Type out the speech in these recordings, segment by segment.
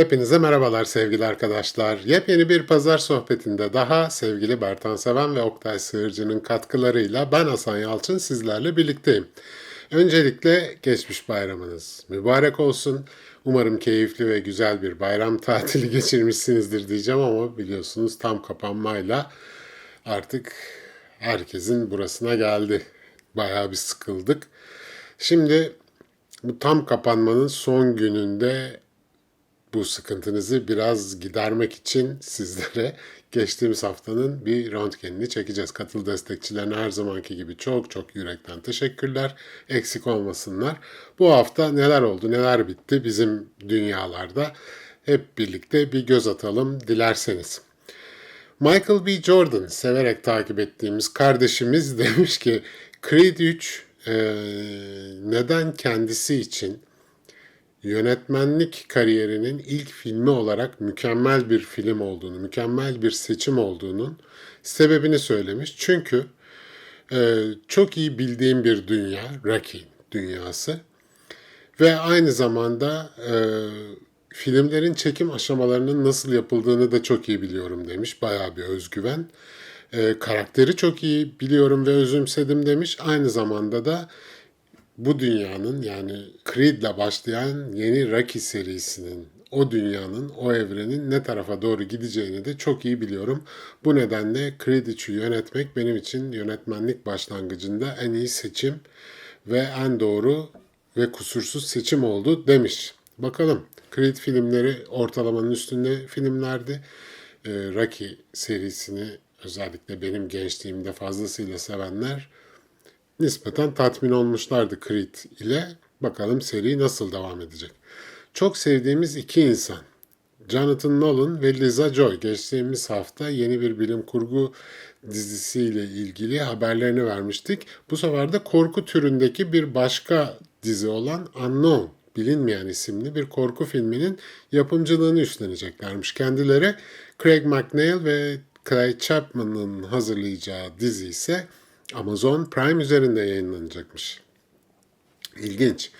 Hepinize merhabalar sevgili arkadaşlar. Yepyeni bir pazar sohbetinde daha sevgili Bertan Seven ve Oktay Sığırcı'nın katkılarıyla ben Hasan Yalçın sizlerle birlikteyim. Öncelikle geçmiş bayramınız mübarek olsun. Umarım keyifli ve güzel bir bayram tatili geçirmişsinizdir diyeceğim ama biliyorsunuz tam kapanmayla artık herkesin burasına geldi. Bayağı bir sıkıldık. Şimdi bu tam kapanmanın son gününde bu sıkıntınızı biraz gidermek için sizlere geçtiğimiz haftanın bir röntgenini çekeceğiz. Katıl destekçilerine her zamanki gibi çok çok yürekten teşekkürler. Eksik olmasınlar. Bu hafta neler oldu, neler bitti bizim dünyalarda hep birlikte bir göz atalım dilerseniz. Michael B. Jordan severek takip ettiğimiz kardeşimiz demiş ki Creed 3 e, neden kendisi için yönetmenlik kariyerinin ilk filmi olarak mükemmel bir film olduğunu, mükemmel bir seçim olduğunun sebebini söylemiş. Çünkü e, çok iyi bildiğim bir dünya, Rocky dünyası ve aynı zamanda e, filmlerin çekim aşamalarının nasıl yapıldığını da çok iyi biliyorum demiş. Bayağı bir özgüven. E, karakteri çok iyi biliyorum ve özümsedim demiş. Aynı zamanda da bu dünyanın yani Creed'le başlayan yeni Rocky serisinin o dünyanın, o evrenin ne tarafa doğru gideceğini de çok iyi biliyorum. Bu nedenle Creed 3'ü yönetmek benim için yönetmenlik başlangıcında en iyi seçim ve en doğru ve kusursuz seçim oldu demiş. Bakalım Creed filmleri ortalamanın üstünde filmlerdi. Ee, Rocky serisini özellikle benim gençliğimde fazlasıyla sevenler nispeten tatmin olmuşlardı Creed ile. Bakalım seri nasıl devam edecek. Çok sevdiğimiz iki insan. Jonathan Nolan ve Liza Joy geçtiğimiz hafta yeni bir bilim kurgu dizisiyle ilgili haberlerini vermiştik. Bu sefer de korku türündeki bir başka dizi olan Unknown, bilinmeyen isimli bir korku filminin yapımcılığını üstleneceklermiş. Kendileri Craig McNeil ve Clay Chapman'ın hazırlayacağı dizi ise Amazon Prime üzerinde yayınlanacakmış. İlginç.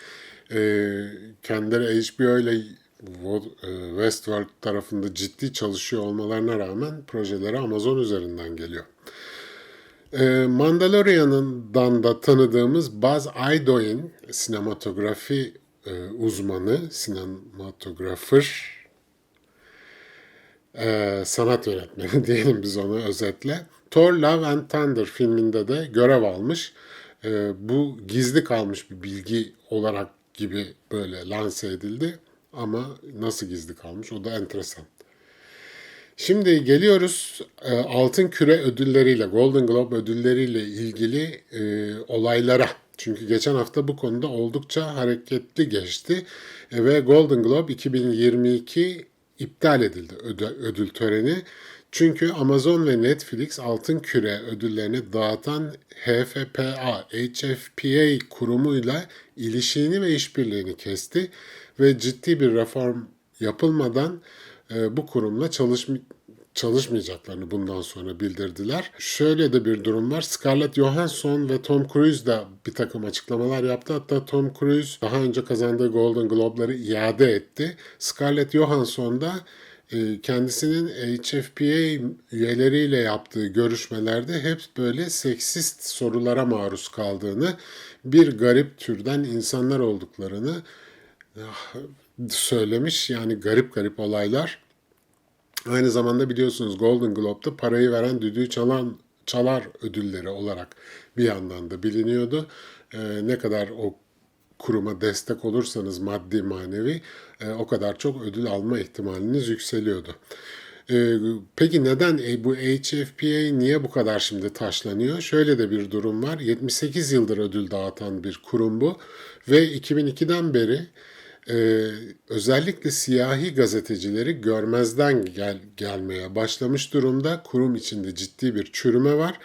Ee, kendileri HBO ile e, Westworld tarafında ciddi çalışıyor olmalarına rağmen projeleri Amazon üzerinden geliyor. Ee, Mandalorian'dan da tanıdığımız Buzz Idoin sinematografi e, uzmanı, sinematografer, e, sanat yönetmeni diyelim biz ona özetle. Thor Love and Thunder filminde de görev almış. E, bu gizli kalmış bir bilgi olarak gibi böyle lanse edildi. Ama nasıl gizli kalmış o da enteresan. Şimdi geliyoruz e, Altın Küre ödülleriyle, Golden Globe ödülleriyle ilgili e, olaylara. Çünkü geçen hafta bu konuda oldukça hareketli geçti e, ve Golden Globe 2022 iptal edildi ödül, ödül töreni. Çünkü Amazon ve Netflix Altın Küre ödüllerini dağıtan HFPA, HFPA kurumuyla ilişiğini ve işbirliğini kesti ve ciddi bir reform yapılmadan e, bu kurumla çalışma, çalışmayacaklarını bundan sonra bildirdiler. Şöyle de bir durum var. Scarlett Johansson ve Tom Cruise da bir takım açıklamalar yaptı. Hatta Tom Cruise daha önce kazandığı Golden Globe'ları iade etti. Scarlett Johansson da kendisinin HFPA üyeleriyle yaptığı görüşmelerde hep böyle seksist sorulara maruz kaldığını, bir garip türden insanlar olduklarını ah, söylemiş. Yani garip garip olaylar. Aynı zamanda biliyorsunuz Golden Globe'da parayı veren düdüğü çalan çalar ödülleri olarak bir yandan da biliniyordu. Ee, ne kadar o kuruma destek olursanız maddi manevi e, o kadar çok ödül alma ihtimaliniz yükseliyordu. E, peki neden e, bu HFPA niye bu kadar şimdi taşlanıyor? Şöyle de bir durum var. 78 yıldır ödül dağıtan bir kurum bu ve 2002'den beri özellikle siyahi gazetecileri görmezden gel, gelmeye başlamış durumda. Kurum içinde ciddi bir çürüme var.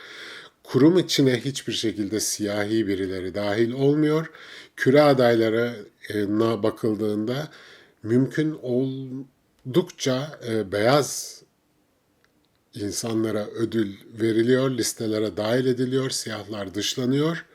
Kurum içine hiçbir şekilde siyahi birileri dahil olmuyor. Küre adaylarına bakıldığında mümkün oldukça e, beyaz insanlara ödül veriliyor, listelere dahil ediliyor, siyahlar dışlanıyor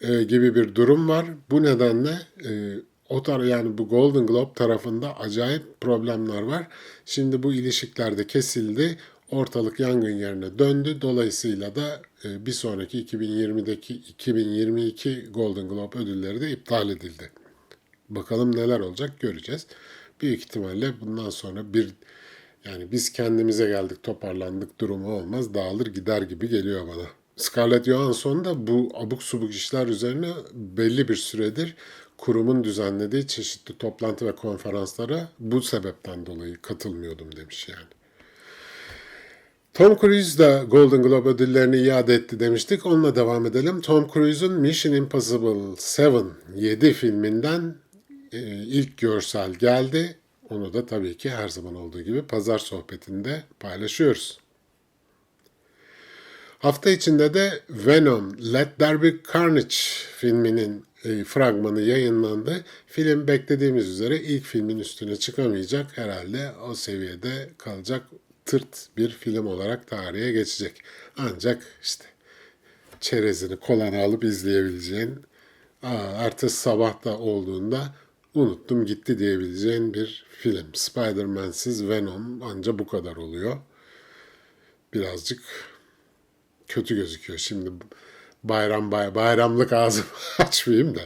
e, gibi bir durum var. Bu nedenle e, o tar yani bu Golden Globe tarafında acayip problemler var. Şimdi bu ilişikler de kesildi. Ortalık yangın yerine döndü. Dolayısıyla da e, bir sonraki 2020'deki 2022 Golden Globe ödülleri de iptal edildi. Bakalım neler olacak göreceğiz. Büyük ihtimalle bundan sonra bir yani biz kendimize geldik toparlandık durumu olmaz dağılır gider gibi geliyor bana. Scarlett Johansson da bu abuk subuk işler üzerine belli bir süredir kurumun düzenlediği çeşitli toplantı ve konferanslara bu sebepten dolayı katılmıyordum demiş yani. Tom Cruise da Golden Globe ödüllerini iade etti demiştik. Onunla devam edelim. Tom Cruise'un Mission Impossible 7, 7 filminden e, ilk görsel geldi. Onu da tabii ki her zaman olduğu gibi pazar sohbetinde paylaşıyoruz. Hafta içinde de Venom Let There Be Carnage filminin e, fragmanı yayınlandı. Film beklediğimiz üzere ilk filmin üstüne çıkamayacak. Herhalde o seviyede kalacak tırt bir film olarak tarihe geçecek. Ancak işte çerezini kolana alıp izleyebileceğin, aa, ertesi sabah da olduğunda unuttum gitti diyebileceğin bir film. Spider-Man'siz Venom anca bu kadar oluyor. Birazcık kötü gözüküyor. Şimdi bayram bay, bayramlık ağzımı açmayayım da.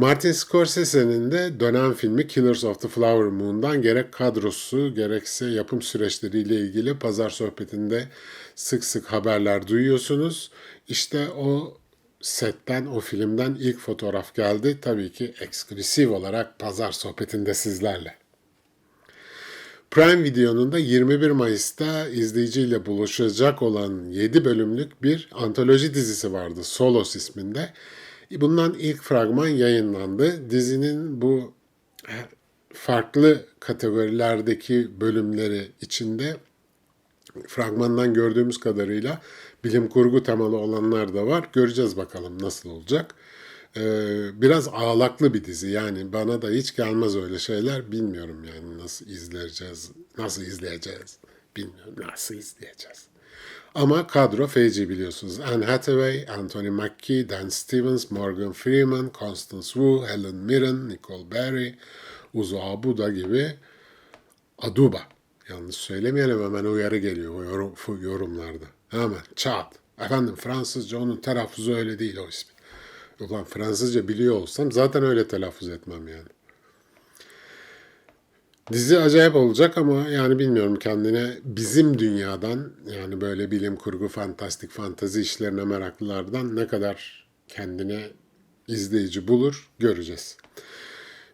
Martin Scorsese'nin de dönem filmi Killers of the Flower Moon'dan gerek kadrosu gerekse yapım süreçleriyle ilgili pazar sohbetinde sık sık haberler duyuyorsunuz. İşte o setten, o filmden ilk fotoğraf geldi. Tabii ki eksklusif olarak pazar sohbetinde sizlerle. Prime Video'nun da 21 Mayıs'ta izleyiciyle buluşacak olan 7 bölümlük bir antoloji dizisi vardı Solos isminde. Bundan ilk fragman yayınlandı. Dizinin bu farklı kategorilerdeki bölümleri içinde fragmandan gördüğümüz kadarıyla bilim kurgu temalı olanlar da var. Göreceğiz bakalım nasıl olacak. Ee, biraz ağlaklı bir dizi yani bana da hiç gelmez öyle şeyler bilmiyorum yani nasıl izleyeceğiz nasıl izleyeceğiz bilmiyorum nasıl izleyeceğiz. Ama kadro feci biliyorsunuz. Anne Hathaway, Anthony Mackie, Dan Stevens, Morgan Freeman, Constance Wu, Helen Mirren, Nicole Berry, Uzo Abuda gibi Aduba. Yanlış söylemeyelim hemen uyarı geliyor o yorum, yorumlarda. Hemen çat. Efendim Fransızca onun telaffuzu öyle değil o ismi. Ulan Fransızca biliyor olsam zaten öyle telaffuz etmem yani. Dizi acayip olacak ama yani bilmiyorum kendine bizim dünyadan yani böyle bilim kurgu, fantastik, fantazi işlerine meraklılardan ne kadar kendine izleyici bulur göreceğiz.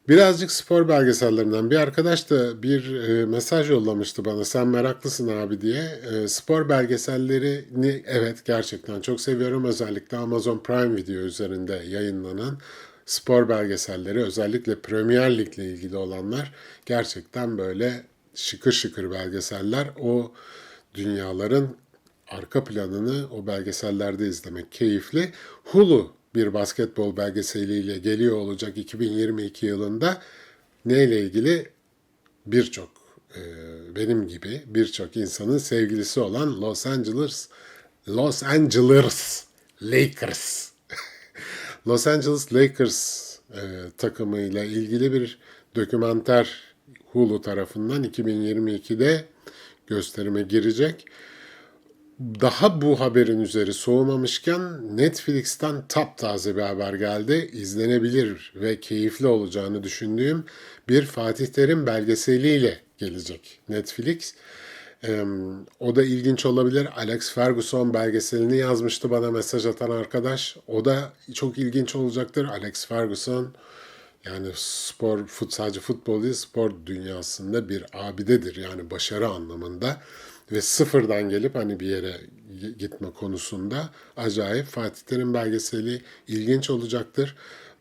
Birazcık spor belgesellerinden bir arkadaş da bir e, mesaj yollamıştı bana sen meraklısın abi diye. E, spor belgesellerini evet gerçekten çok seviyorum. Özellikle Amazon Prime Video üzerinde yayınlanan spor belgeselleri özellikle Premier Lig ile ilgili olanlar gerçekten böyle şıkır şıkır belgeseller. O dünyaların arka planını o belgesellerde izlemek keyifli. Hulu bir basketbol belgeseliyle geliyor olacak 2022 yılında. Neyle ilgili? Birçok e, benim gibi birçok insanın sevgilisi olan Los Angeles Los Angeles Lakers Los Angeles Lakers e, takımıyla ilgili bir dokümenter Hulu tarafından 2022'de gösterime girecek. Daha bu haberin üzeri soğumamışken Netflix'ten taptaze bir haber geldi. İzlenebilir ve keyifli olacağını düşündüğüm bir Fatih Terim belgeseliyle gelecek Netflix. O da ilginç olabilir. Alex Ferguson belgeselini yazmıştı bana mesaj atan arkadaş. O da çok ilginç olacaktır. Alex Ferguson yani spor, fut, sadece futbol değil spor dünyasında bir abidedir. Yani başarı anlamında ve sıfırdan gelip hani bir yere gitme konusunda acayip Fatih Terim belgeseli ilginç olacaktır.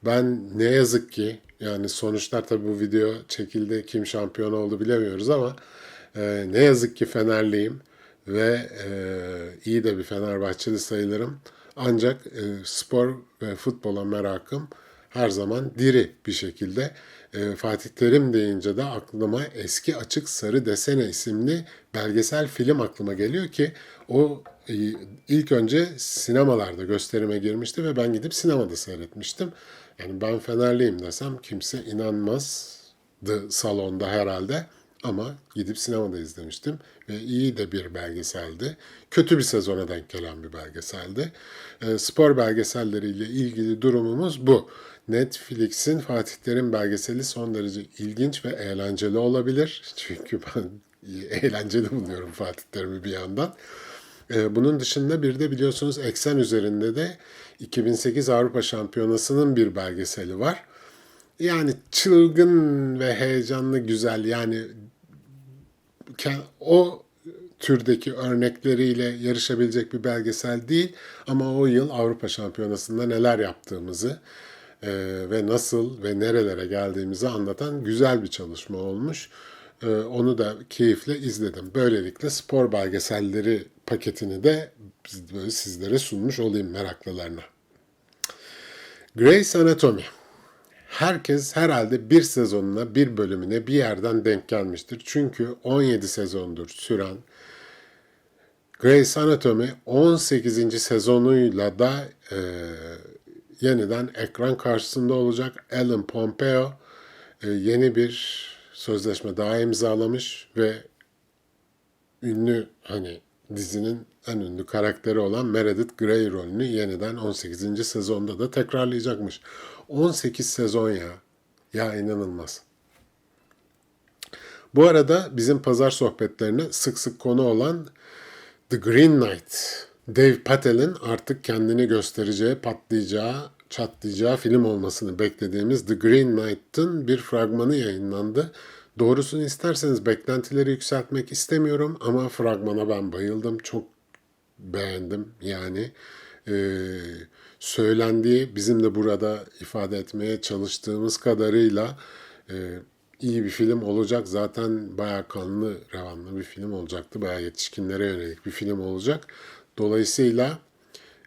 Ben ne yazık ki yani sonuçlar tabii bu video çekildi kim şampiyon oldu bilemiyoruz ama e, ne yazık ki Fenerliyim ve e, iyi de bir Fenerbahçeli sayılırım. Ancak e, spor ve futbola merakım her zaman diri bir şekilde. E, Fatih Terim deyince de aklıma eski açık sarı desene isimli belgesel film aklıma geliyor ki o e, ilk önce sinemalarda gösterime girmişti ve ben gidip sinemada seyretmiştim. Yani ben Fenerliyim desem kimse inanmazdı salonda herhalde. Ama gidip sinemada izlemiştim ve iyi de bir belgeseldi. Kötü bir sezona denk gelen bir belgeseldi. E, spor belgeselleriyle ilgili durumumuz bu. Netflix'in Fatih Terim belgeseli son derece ilginç ve eğlenceli olabilir. Çünkü ben eğlenceli buluyorum Fatih Terim'i bir yandan. Ee, Bunun dışında bir de biliyorsunuz Eksen üzerinde de 2008 Avrupa Şampiyonası'nın bir belgeseli var. Yani çılgın ve heyecanlı güzel yani o türdeki örnekleriyle yarışabilecek bir belgesel değil ama o yıl Avrupa Şampiyonası'nda neler yaptığımızı e, ve nasıl ve nerelere geldiğimizi anlatan güzel bir çalışma olmuş. E, onu da keyifle izledim. Böylelikle spor belgeselleri paketini de sizlere sunmuş olayım meraklılarına. Grey's Anatomy. Herkes herhalde bir sezonuna, bir bölümüne bir yerden denk gelmiştir. Çünkü 17 sezondur süren Grey's Anatomy 18. sezonuyla da e, yeniden ekran karşısında olacak. Ellen Pompeo e, yeni bir sözleşme daha imzalamış ve ünlü hani dizinin en ünlü karakteri olan Meredith Grey rolünü yeniden 18. sezonda da tekrarlayacakmış. 18 sezon ya. Ya inanılmaz. Bu arada bizim pazar sohbetlerine sık sık konu olan The Green Knight, Dave Patel'in artık kendini göstereceği, patlayacağı, çatlayacağı film olmasını beklediğimiz The Green Knight'ın bir fragmanı yayınlandı. Doğrusunu isterseniz beklentileri yükseltmek istemiyorum ama fragmana ben bayıldım. Çok beğendim yani. Ee, söylendiği bizim de burada ifade etmeye çalıştığımız kadarıyla e, iyi bir film olacak. Zaten bayağı kanlı, revanlı bir film olacaktı. Bayağı yetişkinlere yönelik bir film olacak. Dolayısıyla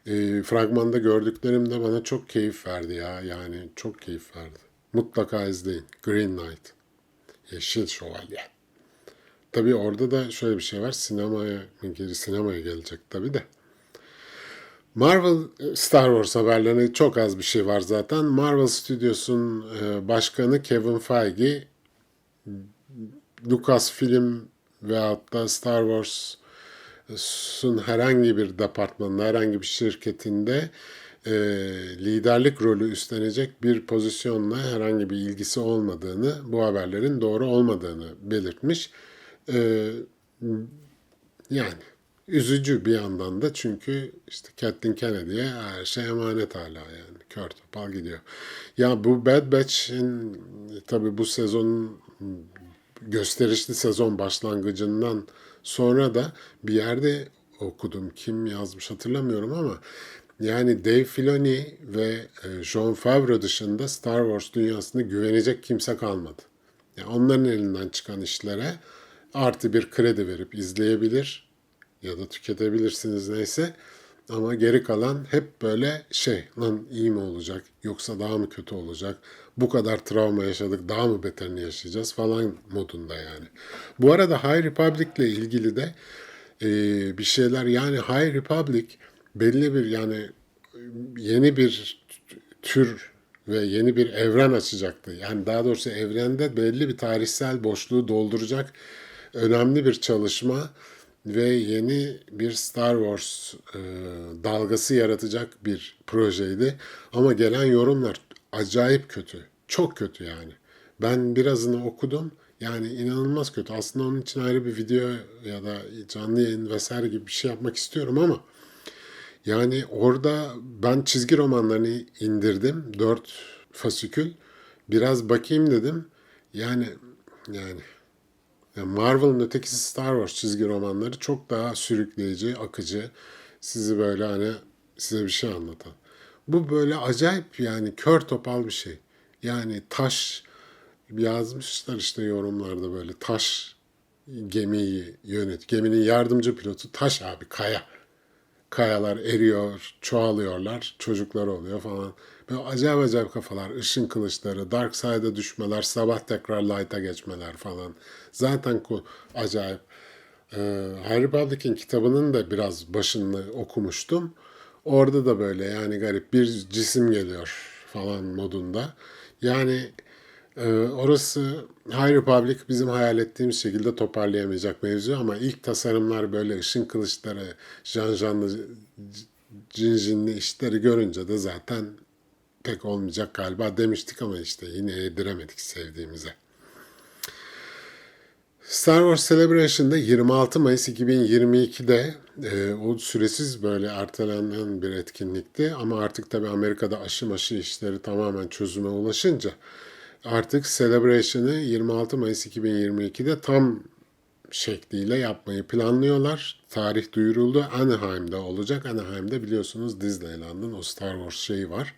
e, fragmanda gördüklerim de bana çok keyif verdi ya. Yani çok keyif verdi. Mutlaka izleyin. Green Knight. Yeşil Şövalye. Tabii orada da şöyle bir şey var. Sinemaya, geri sinemaya gelecek tabii de. Marvel e, Star Wars haberlerine çok az bir şey var zaten. Marvel Studios'un e, başkanı Kevin Feige Lucasfilm veyahut da Star Wars'un herhangi bir departmanında, herhangi bir şirketinde e, liderlik rolü üstlenecek bir pozisyonla herhangi bir ilgisi olmadığını, bu haberlerin doğru olmadığını belirtmiş. E, yani üzücü bir yandan da çünkü işte Kathleen Kennedy'ye her şey emanet hala yani. Kör topal gidiyor. Ya bu Bad Batch'in tabii bu sezonun gösterişli sezon başlangıcından sonra da bir yerde okudum. Kim yazmış hatırlamıyorum ama yani Dave Filoni ve e, Jon Favreau dışında Star Wars dünyasında güvenecek kimse kalmadı. Yani onların elinden çıkan işlere artı bir kredi verip izleyebilir ya da tüketebilirsiniz neyse. Ama geri kalan hep böyle şey lan iyi mi olacak yoksa daha mı kötü olacak bu kadar travma yaşadık daha mı beterini yaşayacağız falan modunda yani. Bu arada High Republic ile ilgili de e, bir şeyler yani High Republic belli bir yani yeni bir tür ve yeni bir evren açacaktı. Yani daha doğrusu evrende belli bir tarihsel boşluğu dolduracak önemli bir çalışma ve yeni bir Star Wars e, dalgası yaratacak bir projeydi. Ama gelen yorumlar acayip kötü. Çok kötü yani. Ben birazını okudum. Yani inanılmaz kötü. Aslında onun için ayrı bir video ya da canlı yayın vesaire gibi bir şey yapmak istiyorum ama yani orada ben çizgi romanlarını indirdim. Dört fasikül. Biraz bakayım dedim. Yani yani yani Marvel'ın ötekisi Star Wars çizgi romanları çok daha sürükleyici, akıcı. Sizi böyle hani size bir şey anlatan. Bu böyle acayip yani kör topal bir şey. Yani taş yazmışlar işte yorumlarda böyle taş gemiyi yönet. Geminin yardımcı pilotu taş abi kaya. Kayalar eriyor, çoğalıyorlar, çocuklar oluyor falan. Böyle acayip acayip kafalar, ışın kılıçları, Dark Side'a düşmeler, sabah tekrar Light'a geçmeler falan. Zaten acayip. Ee, High Republic'in kitabının da biraz başını okumuştum. Orada da böyle yani garip bir cisim geliyor falan modunda. Yani e, orası High Republic bizim hayal ettiğimiz şekilde toparlayamayacak mevzu ama ilk tasarımlar böyle ışın kılıçları, janjanlı, cincinli işleri görünce de zaten pek olmayacak galiba demiştik ama işte yine yediremedik sevdiğimize. Star Wars Celebration'da 26 Mayıs 2022'de e, o süresiz böyle ertelenen bir etkinlikti. Ama artık tabii Amerika'da aşı maşı işleri tamamen çözüme ulaşınca artık Celebration'ı 26 Mayıs 2022'de tam şekliyle yapmayı planlıyorlar. Tarih duyuruldu. Anaheim'da olacak. Anaheim'de biliyorsunuz Disneyland'ın o Star Wars şeyi var.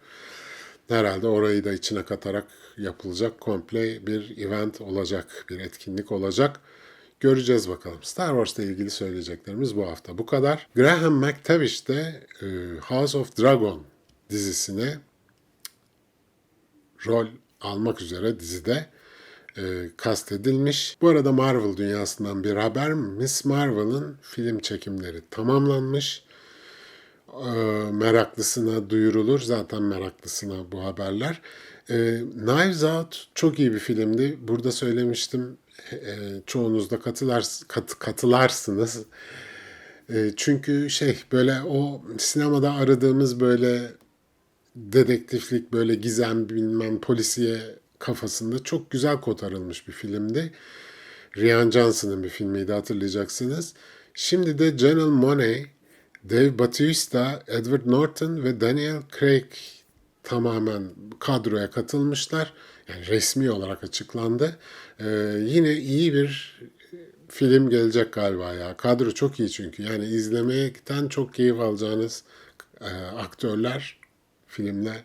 Herhalde orayı da içine katarak yapılacak komple bir event olacak, bir etkinlik olacak. Göreceğiz bakalım. Star Wars'la ilgili söyleyeceklerimiz bu hafta bu kadar. Graham McTavish de e, House of Dragon dizisine rol almak üzere dizide e, kastedilmiş. Bu arada Marvel dünyasından bir haber. Miss Marvel'ın film çekimleri tamamlanmış. E, meraklısına duyurulur. Zaten meraklısına bu haberler. E, Knives Out çok iyi bir filmdi. Burada söylemiştim. E, çoğunuz da katılar, kat, katılarsınız. Çünkü şey böyle o sinemada aradığımız böyle dedektiflik böyle gizem bilmem polisiye kafasında çok güzel kotarılmış bir filmdi. Rian Johnson'ın bir filmiydi hatırlayacaksınız. Şimdi de Janelle Monáe, Dave Bautista, Edward Norton ve Daniel Craig tamamen kadroya katılmışlar. Yani resmi olarak açıklandı. Ee, yine iyi bir film gelecek galiba ya. Kadro çok iyi çünkü. Yani izlemekten çok keyif alacağınız e, aktörler filmle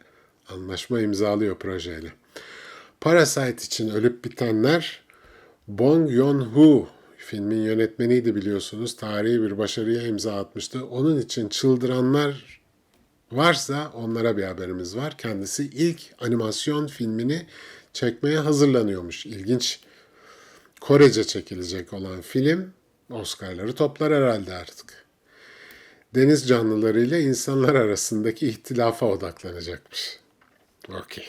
anlaşma imzalıyor projeyle. Parasite için ölüp bitenler Bong Joon-ho filmin yönetmeniydi biliyorsunuz. Tarihi bir başarıya imza atmıştı. Onun için çıldıranlar varsa onlara bir haberimiz var. Kendisi ilk animasyon filmini çekmeye hazırlanıyormuş. İlginç. Korece çekilecek olan film Oscar'ları toplar herhalde artık. Deniz canlıları ile insanlar arasındaki ihtilafa odaklanacakmış. Okey.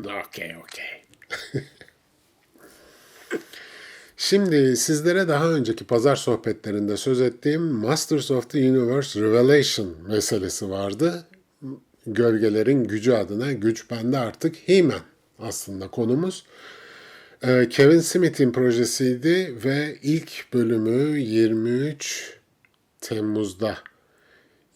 Okey, okey. Şimdi sizlere daha önceki pazar sohbetlerinde söz ettiğim Masters of the Universe Revelation meselesi vardı. Gölgelerin gücü adına güç bende artık He-Man aslında konumuz. Ee, Kevin Smith'in projesiydi ve ilk bölümü 23 Temmuz'da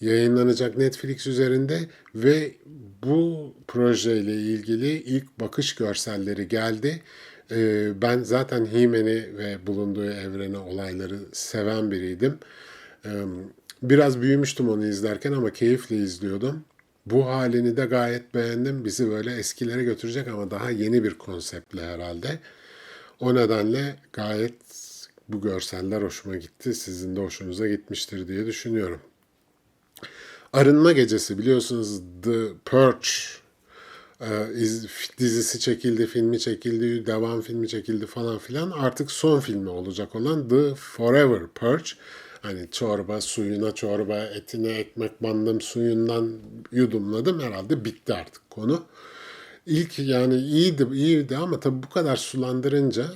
yayınlanacak Netflix üzerinde ve bu projeyle ilgili ilk bakış görselleri geldi. Ee, ben zaten He-Man'i ve bulunduğu evreni, olayları seven biriydim. Ee, biraz büyümüştüm onu izlerken ama keyifle izliyordum. Bu halini de gayet beğendim. Bizi böyle eskilere götürecek ama daha yeni bir konseptle herhalde. O nedenle gayet bu görseller hoşuma gitti. Sizin de hoşunuza gitmiştir diye düşünüyorum. Arınma Gecesi biliyorsunuz The Purge dizisi çekildi, filmi çekildi, devam filmi çekildi falan filan. Artık son filmi olacak olan The Forever Purge. Hani çorba, suyuna çorba, etine ekmek bandım, suyundan yudumladım. Herhalde bitti artık konu. İlk yani iyiydi, iyiydi ama tabii bu kadar sulandırınca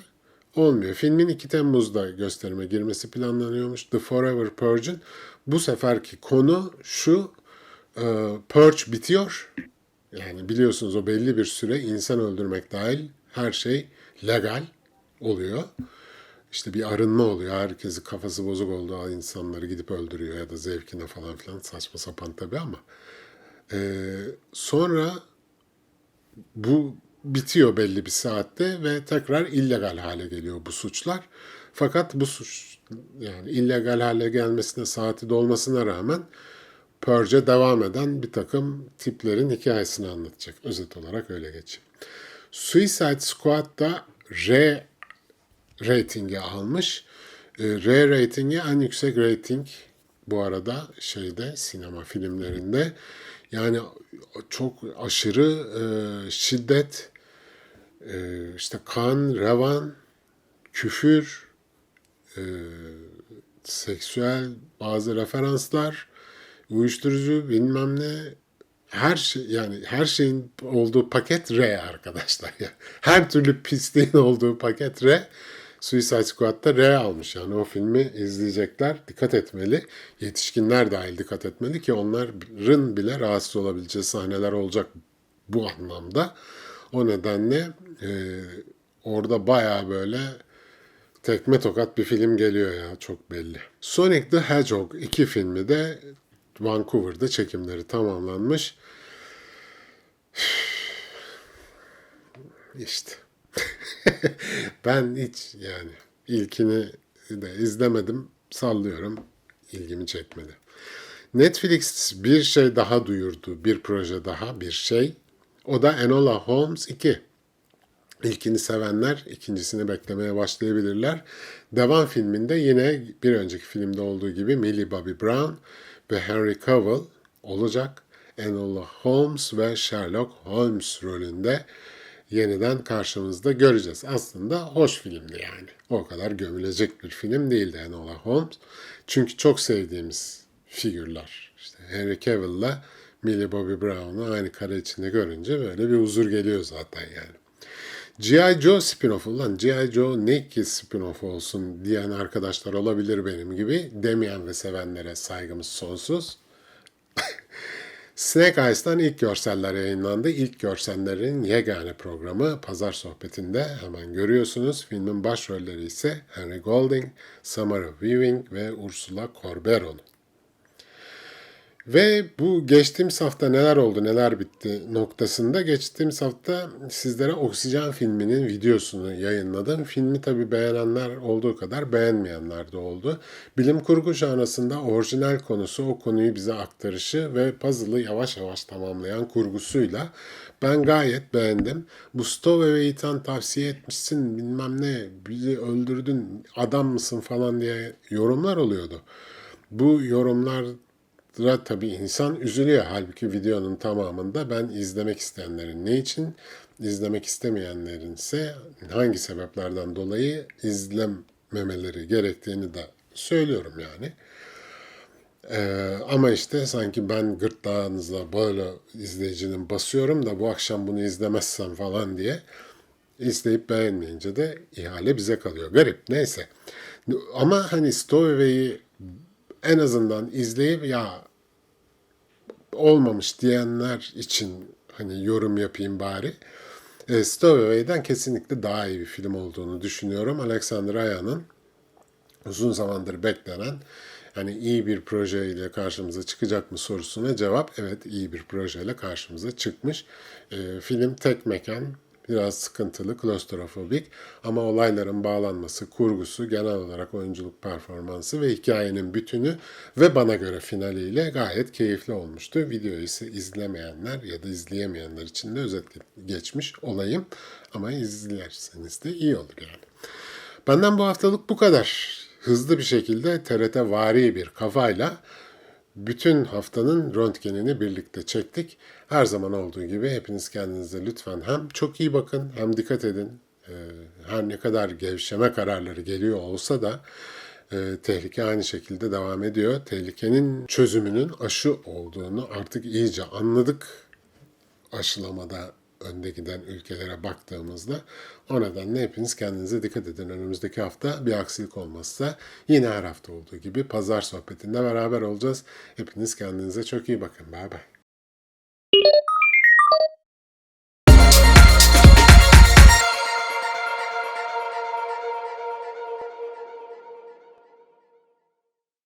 olmuyor. Filmin 2 Temmuz'da gösterime girmesi planlanıyormuş. The Forever Purge'ın. Bu seferki konu şu. E, Purge bitiyor. Yani biliyorsunuz o belli bir süre insan öldürmek dahil her şey legal oluyor. İşte bir arınma oluyor. Herkesi kafası bozuk olduğu insanları gidip öldürüyor ya da zevkine falan filan saçma sapan tabii ama. Ee, sonra bu bitiyor belli bir saatte ve tekrar illegal hale geliyor bu suçlar. Fakat bu suç yani illegal hale gelmesine saati dolmasına rağmen Purge'e devam eden bir takım tiplerin hikayesini anlatacak. Özet olarak öyle geçeyim. Suicide Squad da R ratingi almış. Ee, R ratingi en yüksek rating bu arada şeyde sinema filmlerinde. Yani çok aşırı e, şiddet, e, işte kan, revan, küfür, e, seksüel bazı referanslar, uyuşturucu bilmem ne her şey yani her şeyin olduğu paket R arkadaşlar ya. Her türlü pisliğin olduğu paket R. Suicide Squad'da R almış yani o filmi izleyecekler dikkat etmeli. Yetişkinler dahil dikkat etmeli ki onların bile rahatsız olabileceği sahneler olacak bu anlamda. O nedenle e, orada baya böyle tekme tokat bir film geliyor ya çok belli. Sonic the Hedgehog 2 filmi de Vancouver'da çekimleri tamamlanmış. İşte. ben hiç yani ilkini de izlemedim. Sallıyorum. ilgimi çekmedi. Netflix bir şey daha duyurdu. Bir proje daha, bir şey. O da Enola Holmes 2. İlkini sevenler ikincisini beklemeye başlayabilirler. Devam filminde yine bir önceki filmde olduğu gibi Millie Bobby Brown ve Henry Cavill olacak. Enola Holmes ve Sherlock Holmes rolünde yeniden karşımızda göreceğiz. Aslında hoş filmdi yani. O kadar gömülecek bir film değildi Enola Holmes. Çünkü çok sevdiğimiz figürler. İşte Henry Cavill'la Millie Bobby Brown'u aynı kare içinde görünce böyle bir huzur geliyor zaten yani. G.I. Joe spin-off'u lan G.I. Joe ne ki spin-off olsun diyen arkadaşlar olabilir benim gibi. Demeyen ve sevenlere saygımız sonsuz. Snake Eyes'tan ilk görseller yayınlandı. İlk görsellerin yegane programı Pazar Sohbeti'nde hemen görüyorsunuz. Filmin başrolleri ise Henry Golding, Samara Weaving ve Ursula Corberón. Ve bu geçtiğimiz hafta neler oldu, neler bitti noktasında geçtiğimiz hafta sizlere Oksijen filminin videosunu yayınladım. Filmi tabi beğenenler olduğu kadar beğenmeyenler de oldu. Bilim kurgu janrasında orijinal konusu o konuyu bize aktarışı ve puzzle'ı yavaş yavaş tamamlayan kurgusuyla ben gayet beğendim. Bu Stowaway'i tan tavsiye etmişsin bilmem ne bizi öldürdün adam mısın falan diye yorumlar oluyordu. Bu yorumlar da tabii insan üzülüyor. Halbuki videonun tamamında ben izlemek isteyenlerin ne için, izlemek istemeyenlerin ise hangi sebeplerden dolayı izlememeleri gerektiğini de söylüyorum yani. Ee, ama işte sanki ben gırtlağınızla böyle izleyicinin basıyorum da bu akşam bunu izlemezsem falan diye izleyip beğenmeyince de ihale bize kalıyor. Garip neyse. Ama hani Stowaway'i en azından izleyip ya olmamış diyenler için hani yorum yapayım bari. E, Stowaway'den kesinlikle daha iyi bir film olduğunu düşünüyorum. Alexander Aya'nın uzun zamandır beklenen hani iyi bir projeyle karşımıza çıkacak mı sorusuna cevap evet iyi bir projeyle karşımıza çıkmış. E, film tek mekan, biraz sıkıntılı, klostrofobik ama olayların bağlanması, kurgusu, genel olarak oyunculuk performansı ve hikayenin bütünü ve bana göre finaliyle gayet keyifli olmuştu. Videoyu ise izlemeyenler ya da izleyemeyenler için de özet geçmiş olayım ama izlerseniz de iyi olur yani. Benden bu haftalık bu kadar. Hızlı bir şekilde TRT vari bir kafayla bütün haftanın röntgenini birlikte çektik. Her zaman olduğu gibi hepiniz kendinize lütfen hem çok iyi bakın hem dikkat edin. Ee, her ne kadar gevşeme kararları geliyor olsa da e, tehlike aynı şekilde devam ediyor. Tehlikenin çözümünün aşı olduğunu artık iyice anladık aşılamada önde giden ülkelere baktığımızda o nedenle hepiniz kendinize dikkat edin. Önümüzdeki hafta bir aksilik olmazsa yine her hafta olduğu gibi pazar sohbetinde beraber olacağız. Hepiniz kendinize çok iyi bakın. Bay bay.